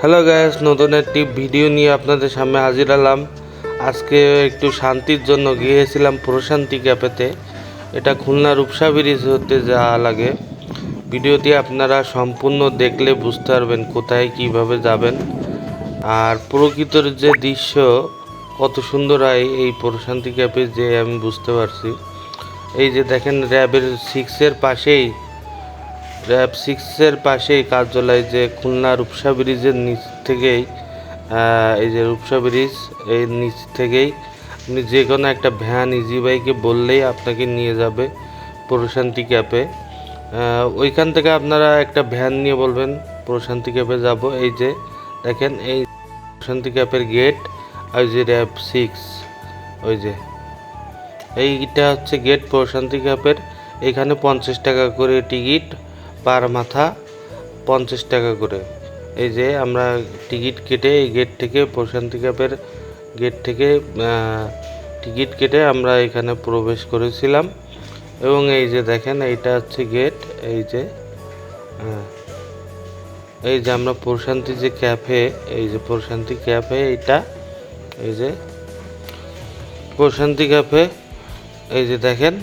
Hello gas নতুন একটি video নিয়ে আপনাদের সামনে হাজির হলাম। আজকে একটু শান্তির জন্য গিয়েছিলাম প্রশান্তি ক্যাফেতে। এটা খুলনা রূপসা ব্রিজ হতে যাওয়া লাগে। ভিডিওটি আপনারা সম্পূর্ণ দেখলে বুঝতে পারবেন কোথায় কীভাবে যাবেন। আর প্রকৃতর যে দৃশ্য, কত সুন্দর হয় এই প্রশান্তি ক্যাফে যে আমি বুঝতে পারছি। এই যে দেখেন, র্যাবের সিক্সের পাশেই র্যাব সিক্সের পাশেই কার্যালয় যে খুলনা রূপসা ব্রিজের নিচ থেকেই এই যে রূপসা ব্রিজ, এই নিচ থেকেই, আপনি যে কোনো একটা ভ্যান ইজি বাইকে বললেই আপনাকে নিয়ে যাবে প্রশান্তি ক্যাপে ওইখান থেকে আপনারা একটা ভ্যান নিয়ে বলবেন, প্রশান্তি ক্যাপে যাব। এই যে, দেখেন, এই প্রশান্তি ক্যাপের গেট আর যে র্যাব সিক্স, ওই যে। এইটা হচ্ছে গেট প্রশান্তি ক্যাপের এখানে পঞ্চাশ টাকা করে টিকিট। পার মাথা পঞ্চাশ টাকা করে। এই যে আমরা টিকিট কেটে এই গেট থেকে প্রশান্তি ক্যাপের গেট থেকে টিকিট কেটে আমরা এখানে প্রবেশ করেছিলাম। এবং এই যে দেখেন এইটা হচ্ছে গেট এই যে হ্যাঁ, এই যে আমরা প্রশান্তি যে ক্যাফে এই যে প্রশান্তি ক্যাফে এইটা এই যে প্রশান্তি ক্যাফে এই যে দেখেন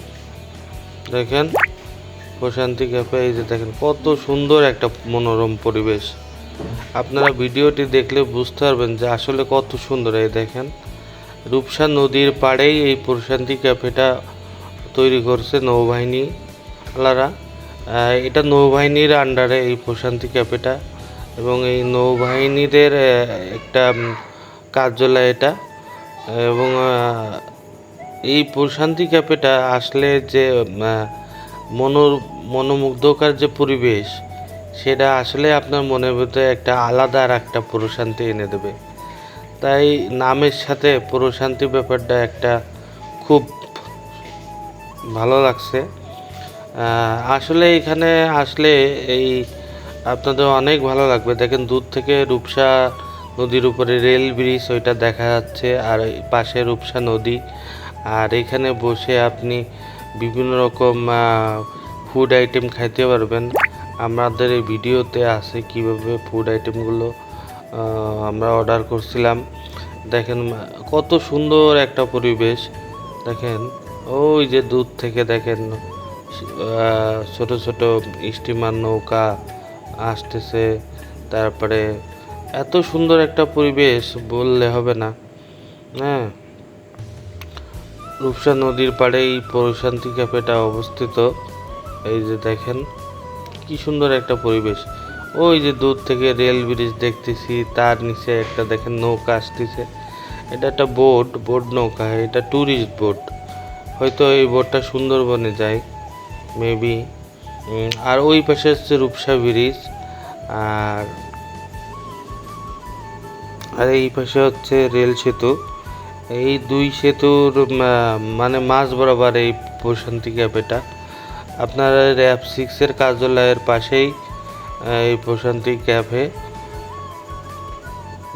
দেখেন। প্রশান্তি ক্যাফে, এই যে দেখেন কত সুন্দর একটা মনোরম পরিবেশ। আপনারা ভিডিওটি দেখলে বুঝতে পারবেন যে আসলে কত সুন্দর, এই দেখেন। রূপসা নদীর পাড়েই এই প্রশান্তি ক্যাফেটা তৈরি করছে নৌবাহিনী আলারা এটা নৌবাহিনীর আন্ডারে এই প্রশান্তি ক্যাফেটা এবং এই নৌবাহিনীদের একটা কার্যালয় এটা। এবং এই প্রশান্তি ক্যাফেটা আসলে যে আহ, মনো মনোমুগ্ধকর যে পরিবেশ সেটা আসলে আপনার মনের ভিতরে একটা আলাদা আর একটা প্রশান্তি এনে দেবে। তাই নামের সাথে প্রশান্তি ব্যাপারটা একটা খুব ভালো লাগছে। আসলে এখানে আসলে এই আপনাদের অনেক ভালো লাগবে। দেখেন দূর থেকে রূপসা নদীর উপরে রেল ব্রিজ ওইটা দেখা যাচ্ছে আর পাশে রূপসা নদী। আর এখানে বসে আপনি বিভিন্ন রকম ফুড আইটেম খাইতে পারবেন। আমাদের এই ভিডিওতে আছে কীভাবে ফুড আইটেমগুলো আমরা অর্ডার করছিলাম। দেখেন কত সুন্দর একটা পরিবেশ। দেখেন, ওই যে দূর থেকে দেখেন ছোট ছোট স্টিমার নৌকা আসতেছে। তারপরে এত সুন্দর একটা পরিবেশ, বললে হবে না। হ্যাঁ। রূপসা নদীর পাড়ে এই প্রশান্তি ক্যাফেটা অবস্থিত। এই যে দেখেন, কি সুন্দর একটা পরিবেশ। ওই যে দূর থেকে রেল ব্রিজ দেখতেছি, তার নিচে একটা দেখেন নৌকা আসতেছে। এটা একটা বোট বোট নৌকা, এটা ট্যুরিস্ট বোট। হয়তো এই বোটটা সুন্দরবনে যায় মেবি আর ওই পাশে হচ্ছে রূপসা ব্রিজ, আর আর এই পাশে হচ্ছে রেল সেতু। এই দুই সেতুর মানে মাঝ বরাবর এই প্রশান্তি ক্যাফেটা আপনার র্যাব সিক্সের কার্যালয়ের পাশেই এই প্রশান্তি ক্যাফে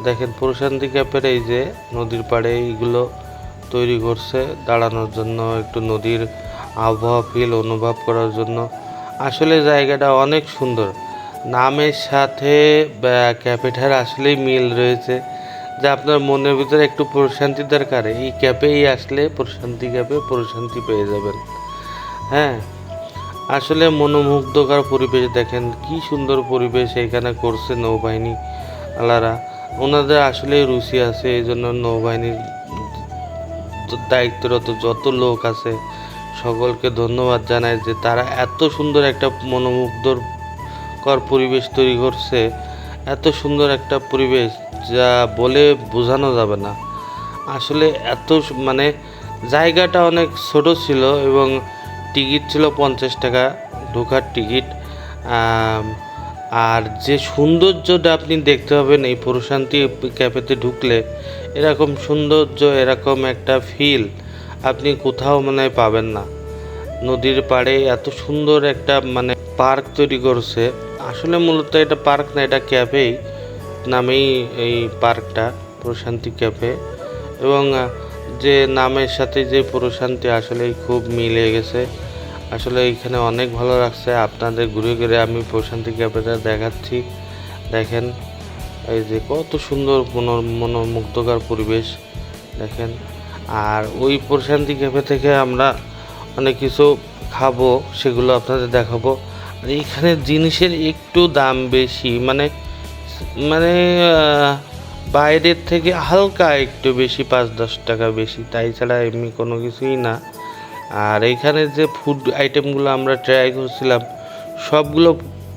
দেখেন, প্রশান্তি ক্যাফের এই যে নদীর পাড়ে এইগুলো তৈরি করছে, দাঁড়ানোর জন্য, একটু নদীর আবহাওয়া ফিল অনুভব করার জন্য। আসলে জায়গাটা অনেক সুন্দর। নামের সাথে ক্যাফেটার আসলেই মিল রয়েছে। যা আপনার মনের ভিতরে একটু প্রশান্তি দরকার। এই ক্যাফেই আসলে প্রশান্তি ক্যাপে প্রশান্তি পেয়ে যাবেন। হ্যাঁ? আসলে মনোমুগ্ধকর পরিবেশ দেখেন, কি সুন্দর পরিবেশ এখানে করছে নৌবাহিনী আলারা। ওনাদের আসলে রুচি আছে এই জন্য নৌবাহিনীর দায়িত্বরত যত লোক আছে, সকলকে ধন্যবাদ জানাই যে তারা এত সুন্দর একটা মনোমুগ্ধকর পরিবেশ তৈরি করছে। এত সুন্দর একটা পরিবেশ যা বলে বোঝানো যাবে না। আসলে এত মানে জায়গাটা অনেক ছোট ছিল এবং টিকিট ছিল পঞ্চাশ টাকা, ঢোকার টিকিট। আর যে সৌন্দর্যটা আপনি দেখতে পাবেন এই প্রশান্তি ক্যাফেতে ঢুকলে, এরকম সৌন্দর্য, এরকম একটা ফিল আপনি কোথাও মানে পাবেন না। নদীর পাড়ে এত সুন্দর একটা মানে পার্ক তৈরি করছে। আসলে মূলত এটা পার্ক না, এটা ক্যাফেই নামেই এই পার্কটা, প্রশান্তি ক্যাফে। এবং যে নামের সাথে যে প্রশান্তি আসলেই খুব মিলে গেছে। আসলে এখানে অনেক ভালো লাগছে, আপনাদের ঘুরে ঘুরে আমি প্রশান্তি ক্যাফেটা দেখাচ্ছি। দেখেন, এই যে কত সুন্দর মনো মনোমুগ্ধকর পরিবেশ, দেখেন। আর ওই প্রশান্তি ক্যাফে থেকে আমরা অনেক কিছু খাব, সেগুলো আপনাদের দেখাবো। আর এখানে জিনিসের একটু দাম বেশি মানে মানে বাইরের থেকে হালকা একটু বেশি পাঁচ দশ টাকা বেশি, তাই ছাড়া এমনি কোনো কিছুই না। আর এইখানে যে ফুড আইটেমগুলো আমরা ট্রাই করছিলাম, সবগুলো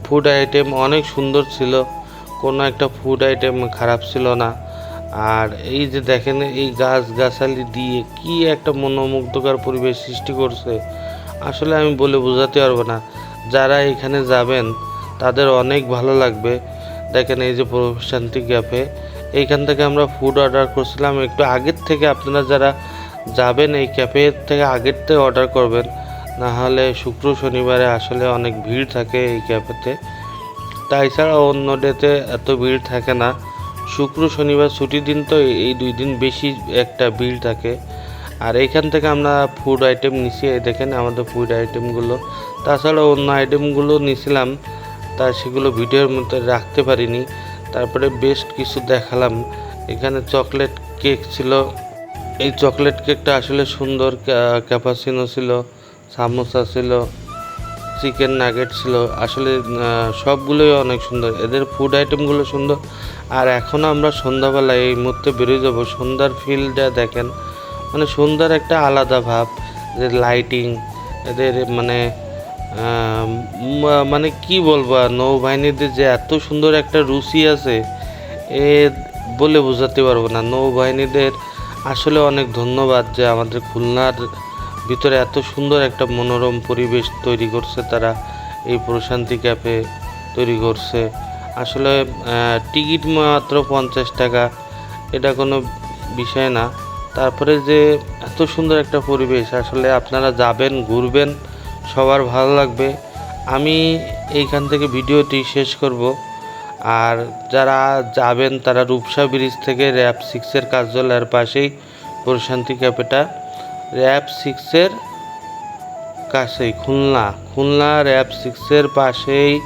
ফুড আইটেম অনেক সুন্দর ছিল, কোনো একটা ফুড আইটেম খারাপ ছিল না। আর এই যে দেখেন, এই গাছ গাছালি দিয়ে কি একটা মনোমুগ্ধকর পরিবেশ সৃষ্টি করছে, আসলে আমি বলে বোঝাতে পারব না। যারা এখানে যাবেন, তাদের অনেক ভালো লাগবে। দেখেন এই যে প্রশান্তি ক্যাফে। এইখান থেকে আমরা ফুড অর্ডার করছিলাম। একটু আগের থেকে আপনারা যারা যাবেন এই ক্যাফে থেকে আগের থেকে অর্ডার করবেন। না হলে শুক্র শনিবারে আসলে অনেক ভিড় থাকে এই ক্যাফেতে। তাই ছাড়া অন্য ডেতে এত ভিড় থাকে না। শুক্র শনিবার ছুটির দিন তো এই দুই দিন বেশি একটা ভিড় থাকে। আর এইখান থেকে আমরা ফুড আইটেম নিছি দেখেন আমাদের ফুড আইটেমগুলো তাছাড়া অন্য আইটেমগুলো নিছিলাম, তা সেগুলো ভিডিওর মধ্যে রাখতে পারিনি। তারপরে বেস্ট কিছু দেখালাম। এখানে চকলেট কেক ছিল। এই চকলেট কেকটা আসলে সুন্দর ক্যা- ক্যাপাচিনো ছিল সামোসা ছিল চিকেন নাগেট ছিল। আসলে সবগুলোই অনেক সুন্দর। এদের ফুড আইটেমগুলো সুন্দর। আর এখন আমরা সন্ধ্যাবেলায় এই মুহূর্তে বেরিয়ে যাব। সন্ধ্যার ফিল্ডটা দেখেন। মানে সুন্দর একটা আলাদা ভাব। এদের লাইটিং এদের মানে মানে কি বলব নৌবাহিনীদের যে এত সুন্দর একটা রুচি আছে, এ বলে বোঝাতে পারব না। নৌবাহিনীদের আসলে অনেক ধন্যবাদ যে আমাদের খুলনার ভিতরে এত সুন্দর একটা মনোরম পরিবেশ তৈরি করছে তারা, এই প্রশান্তি ক্যাফে তৈরি করছে। আসলে টিকিট মাত্র পঞ্চাশ টাকা, এটা কোনো বিষয় না। তারপরে যে এত সুন্দর একটা পরিবেশ, আসলে আপনারা যাবেন, ঘুরবেন, সবার ভালো লাগবে। আমি এইখান থেকে ভিডিওটি শেষ করব। আর যারা যাবেন, তারা রূপসা ব্রিজ থেকে র্যাব সিক্সের কার্যালয়ের পাশেই প্রশান্তি ক্যাফেটা। র্যাব সিক্সের কাছেই, খুলনা। খুলনা র্যাব সিক্সের পাশেই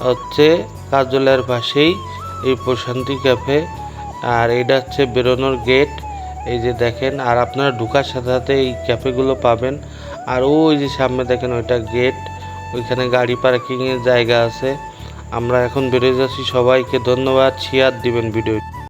হচ্ছে, কার্যালয়ের পাশেই এই প্রশান্তি ক্যাফে। আর এটা হচ্ছে বেরোনোর গেট। এই যে দেখেন, আর আপনারা ঢুকার সাথে সাথে এই ক্যাফেগুলো পাবেন। আর ওই যে সামনে দেখেন, ওইটা গেট, ওইখানে গাড়ি পার্কিংয়ের জায়গা আছে। আমরা এখন বেরোয় যাচ্ছি, সবাইকে ধন্যবাদ, শেয়ার দিবেন ভিডিও